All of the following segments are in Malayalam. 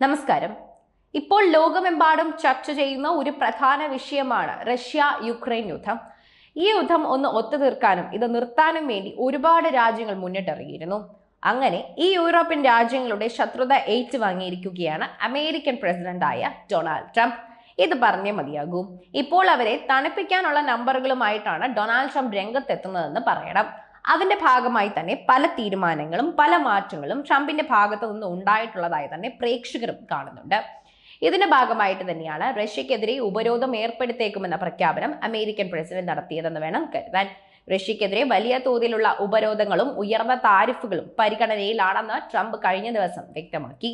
നമസ്കാരം. ഇപ്പോൾ ലോകമെമ്പാടും ചർച്ച ചെയ്യുന്ന ഒരു പ്രധാന വിഷയമാണ് റഷ്യ യുക്രൈൻ യുദ്ധം. ഈ യുദ്ധം ഒന്ന് ഒത്തുതീർക്കാനും ഇത് നിർത്താനും വേണ്ടി ഒരുപാട് രാജ്യങ്ങൾ മുന്നിട്ടിറങ്ങിയിരുന്നു. അങ്ങനെ ഈ യൂറോപ്യൻ രാജ്യങ്ങളുടെ ശത്രുത ഏറ്റുവാങ്ങിയിരിക്കുകയാണ് അമേരിക്കൻ പ്രസിഡന്റായ ഡൊണാൾഡ് ട്രംപ്. ഇത് പറഞ്ഞേ മതിയാകൂ. ഇപ്പോൾ അവരെ തണുപ്പിക്കാനുള്ള നമ്പറുകളുമായിട്ടാണ് ഡൊണാൾഡ് ട്രംപ് രംഗത്തെത്തുന്നതെന്ന് പറയണം. അതിന്റെ ഭാഗമായി തന്നെ പല തീരുമാനങ്ങളും പല മാറ്റങ്ങളും ട്രംപിന്റെ ഭാഗത്തു നിന്ന് ഉണ്ടായിട്ടുള്ളതായി തന്നെ പ്രേക്ഷകരും കാണുന്നുണ്ട്. ഇതിന്റെ ഭാഗമായിട്ട് തന്നെയാണ് റഷ്യക്കെതിരെ ഉപരോധം ഏർപ്പെടുത്തേക്കുമെന്ന പ്രഖ്യാപനം അമേരിക്കൻ പ്രസിഡന്റ് നടത്തിയതെന്ന് വേണം കരുതാൻ. റഷ്യക്കെതിരെ വലിയ തോതിലുള്ള ഉപരോധങ്ങളും ഉയർന്ന താരിഫുകളും പരിഗണനയിലാണെന്ന് ട്രംപ് കഴിഞ്ഞ ദിവസം വ്യക്തമാക്കി.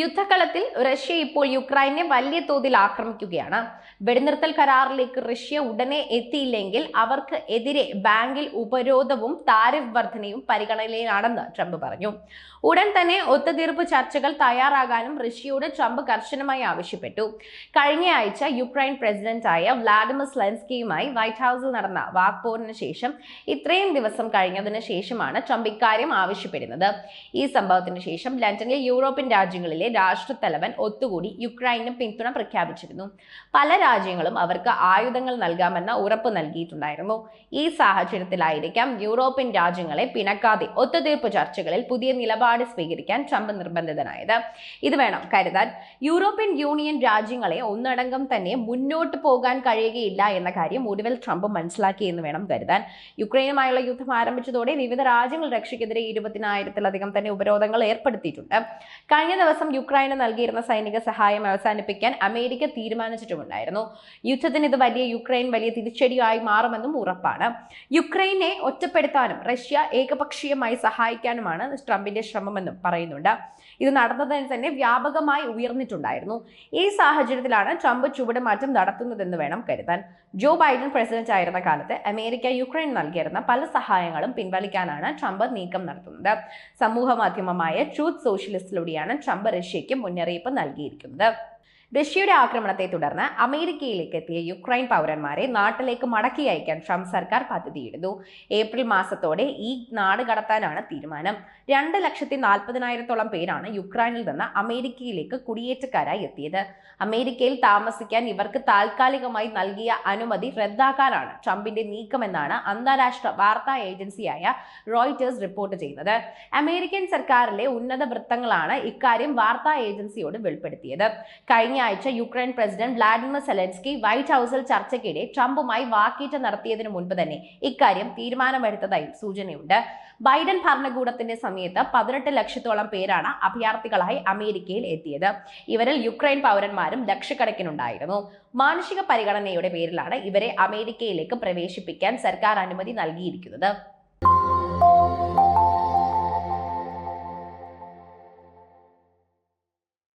യുദ്ധക്കളത്തിൽ റഷ്യ ഇപ്പോൾ യുക്രൈനെ വലിയ തോതിൽ ആക്രമിക്കുകയാണ്. വെടിനിർത്തൽ കരാറിലേക്ക് റഷ്യ ഉടനെ എത്തിയില്ലെങ്കിൽ അവർക്ക് എതിരെ ബാങ്കിൽ ഉപരോധവും താരിഫ് വർധനയും പരിഗണനയിലാണെന്ന് ട്രംപ് പറഞ്ഞു. ഉടൻ തന്നെ ഒത്തുതീർപ്പ് ചർച്ചകൾ തയ്യാറാകാനും റഷ്യയോട് ട്രംപ് കർശനമായി ആവശ്യപ്പെട്ടു. കഴിഞ്ഞയാഴ്ച യുക്രൈൻ പ്രസിഡന്റായ വ്ളാഡിമിർ സ്ലെൻസ്കിയുമായി വൈറ്റ് ഹൗസിൽ നടന്ന വാക്പോറിന് ശേഷം ഇത്രയും ദിവസം കഴിഞ്ഞതിന് ശേഷമാണ് ട്രംപ് ഇക്കാര്യം ആവശ്യപ്പെടുന്നത്. ഈ സംഭവത്തിന് ശേഷം ലണ്ടനിൽ യൂറോപ്യൻ രാജ്യങ്ങളിലെ രാഷ്ട്രത്തലവൻ ഒത്തുകൂടി യുക്രൈന് പിന്തുണ പ്രഖ്യാപിച്ചിരുന്നു. പല രാജ്യങ്ങളും അവർക്ക് ആയുധങ്ങൾ നൽകാമെന്ന ഉറപ്പ് നൽകിയിട്ടുണ്ടായിരുന്നു. ഈ സാഹചര്യത്തിലായിരിക്കാം യൂറോപ്യൻ രാജ്യങ്ങളെ പിണക്കാതെ ഒത്തുതീർപ്പ് ചർച്ചകളിൽ പുതിയ നിലപാട് സ്വീകരിക്കാൻ ട്രംപ് നിർബന്ധിതനായത്. ഇത് വേണം കരുതാൻ. യൂറോപ്യൻ യൂണിയൻ രാജ്യങ്ങളെ ഒന്നടങ്കം തന്നെ മുന്നോട്ട് പോകാൻ കഴിയുകയില്ല എന്ന കാര്യം ഒടുവിൽ ട്രംപ് മനസ്സിലാക്കി എന്ന് വേണം കരുതാൻ. യുക്രൈനുമായുള്ള യുദ്ധം ആരംഭിച്ചതോടെ വിവിധ രാജ്യങ്ങൾ റഷ്യക്കെതിരെ ഇരുപതിനായിരത്തിലധികം തന്നെ ഉപരോധങ്ങൾ ഏർപ്പെടുത്തിയിട്ടുണ്ട്. കഴിഞ്ഞ ദിവസം യുക്രൈന് നൽകിയിരുന്ന സൈനിക സഹായം അവസാനിപ്പിക്കാൻ അമേരിക്ക തീരുമാനിച്ചിട്ടുമുണ്ടായിരുന്നു. യുദ്ധത്തിന് ഇത് വലിയ യുക്രൈൻ വലിയ തിരിച്ചടിയായി മാറുമെന്നും ഉറപ്പാണ്. യുക്രൈനെ ഒറ്റപ്പെടുത്താനും റഷ്യ ഏകപക്ഷീയമായി സഹായിക്കാനുമാണ് ട്രംപിന്റെ ശ്രമമെന്നും പറയുന്നുണ്ട്. ഇത് നടന്നതിന് തന്നെ വ്യാപകമായി ഉയർന്നിട്ടുണ്ടായിരുന്നു. ഈ സാഹചര്യത്തിലാണ് ട്രംപ് ചുവടുമാറ്റം നടത്തുന്നതെന്ന് വേണം കരുതാൻ. ജോ ബൈഡൻ പ്രസിഡന്റ് ആയിരുന്ന കാലത്ത് അമേരിക്ക യുക്രൈൻ നൽകിയിരുന്ന പല സഹായങ്ങളും പിൻവലിക്കാനാണ് ട്രംപ് നീക്കം നടത്തുന്നത്. സമൂഹ മാധ്യമമായ ട്രൂത്ത് സോഷ്യലിസ്റ്റിലൂടെയാണ് ട്രംപ് റഷ്യയ്ക്ക് മുന്നറിയിപ്പ് നൽകിയിരിക്കുന്നത്. റഷ്യയുടെ ആക്രമണത്തെ തുടർന്ന് അമേരിക്കയിലേക്ക് എത്തിയ യുക്രൈൻ പൗരന്മാരെ നാട്ടിലേക്ക് മടക്കി അയക്കാൻ ട്രംപ് സർക്കാർ പദ്ധതിയിടുന്നു. ഏപ്രിൽ മാസത്തോടെ ഈ നാട് കടത്താനാണ് തീരുമാനം. രണ്ട് ലക്ഷത്തി നാൽപ്പതിനായിരത്തോളം പേരാണ് യുക്രൈനിൽ നിന്ന് അമേരിക്കയിലേക്ക് കുടിയേറ്റക്കാരായി എത്തിയത്. അമേരിക്കയിൽ താമസിക്കാൻ ഇവർക്ക് താൽക്കാലികമായി നൽകിയ അനുമതി റദ്ദാക്കാനാണ് ട്രംപിന്റെ നീക്കമെന്നാണ് അന്താരാഷ്ട്ര വാർത്താ ഏജൻസിയായ റോയിറ്റേഴ്സ് റിപ്പോർട്ട് ചെയ്യുന്നത്. അമേരിക്കൻ സർക്കാരിലെ ഉന്നത വൃത്തങ്ങളാണ് ഇക്കാര്യം വാർത്താ ഏജൻസിയോട് വെളിപ്പെടുത്തിയത്. കഴിഞ്ഞ ആഴ്ച Ukraine president Vladimir Zelensky white ഹൗസിൽ ചർച്ചയ്ക്കിടെ ട്രംപുമായി വാക്കേറ്റ നടത്തിയതിനു മുൻപ് തന്നെ ഇക്കാര്യം തീരുമാനമെടുത്തതായി സൂചനയുണ്ട്. ബൈഡൻ ഭരണകൂടത്തിന്റെ സമയത്ത് പതിനെട്ട് ലക്ഷത്തോളം പേരാണ് അഭയാർത്ഥികളായി അമേരിക്കയിൽ എത്തിയത്. ഇവരിൽ യുക്രൈൻ പൗരന്മാരും ലക്ഷക്കണക്കിനുണ്ടായിരുന്നു. മാനുഷിക പരിഗണനയുടെ പേരിലാണ് ഇവരെ അമേരിക്കയിലേക്ക് പ്രവേശിപ്പിക്കാൻ സർക്കാർ അനുമതി നൽകിയിരിക്കുന്നത്.